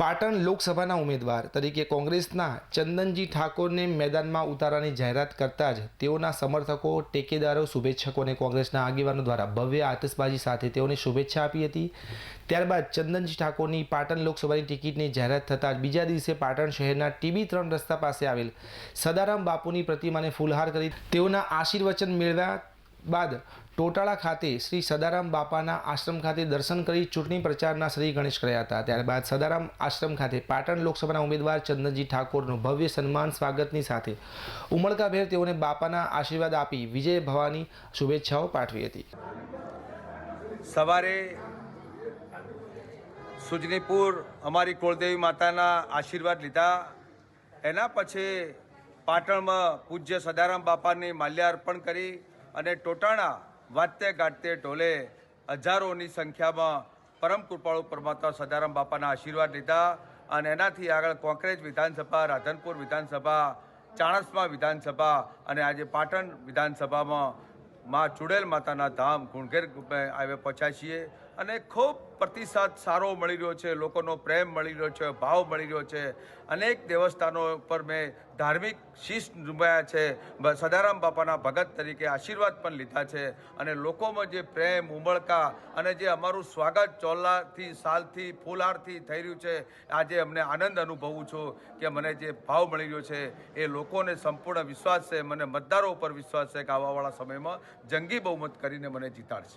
પાટણ લોકસભાના ઉમેદવાર તરીકે કોંગ્રેસના ચંદનજી ઠાકોરને મેદાનમાં ઉતારવાની જાહેરાત કરતા જ તેઓના સમર્થકો, ટેકેદારો, શુભેચ્છકો અને કોંગ્રેસના આગેવાનો દ્વારા ભવ્ય આતશબાજી સાથે તેઓને શુભેચ્છા આપી હતી. ત્યારબાદ ચંદનજી ઠાકોરની પાટણ લોકસભાની ટિકિટની જાહેરાત થતાં જ બીજા દિવસે પાટણ શહેરના ટીબી ત્રણ રસ્તા પાસે આવેલ સદારામ બાપુની પ્રતિમાને ફૂલહાર કરી તેઓના આશીર્વચન મેળવ્યા. બાદ ટોટાળા ખાતે શ્રી સદારામ બાપાના આશ્રમ ખાતે દર્શન કરી ચૂંટણી પ્રચારના શ્રી ગણેશ કર્યા હતા. ત્યારબાદ સદારામ આશ્રમ ખાતે પાટણ લોકસભાના ઉમેદવાર ચંદનજી ઠાકોરનું ભવ્ય સન્માન સ્વાગતની સાથે ઉમળકાભેર તેઓને બાપાના આશીર્વાદ આપી વિજય ભવાની શુભેચ્છાઓ પાઠવી હતી. સવારે સુજનીપુર અમારી કુળદેવી માતાના આશીર્વાદ લીધા. એના પછી પાટણમાં પૂજ્ય સદારામ બાપાની માલ્યાર્પણ કરી અને ટોટાણા વાંચતે ગાજતે ઢોલે હજારોની સંખ્યામાં પરમ કૃપાળુ પરમાત્મા સદારામ બાપાના આશીર્વાદ લીધા અને એનાથી આગળ કોંકરેજ વિધાનસભા, રાધનપુર વિધાનસભા, ચાણસમા વિધાનસભા અને આજે પાટણ વિધાનસભામાં માં ચુડેલ માતાના ધામ, ગુણઘેર આવે પહોંચ્યા છીએ. અને ખૂબ પ્રતિસાદ સારો મળી રહ્યો છે, લોકોનો પ્રેમ મળી રહ્યો છે, ભાવ મળી રહ્યો છે. અનેક દેવસ્થાનો પર મેં ધાર્મિક શીશ નિભાયા છે. સદારામ બાપાના ભગત તરીકે આશીર્વાદ પણ લીધા છે. અને લોકોમાં જે પ્રેમ, ઉમળકા અને જે અમારું સ્વાગત ચોલ્લાથી, સાલથી ફૂલહારથી થઈ રહ્યું છે, આજે અમને આનંદ અનુભવું છું કે મને જે ભાવ મળી રહ્યો છે, એ લોકોને સંપૂર્ણ વિશ્વાસ છે, મને મતદારો ઉપર વિશ્વાસ છે કે આવવાવાળા સમયમાં જંગી બહુમત કરીને મને જીતાડશે.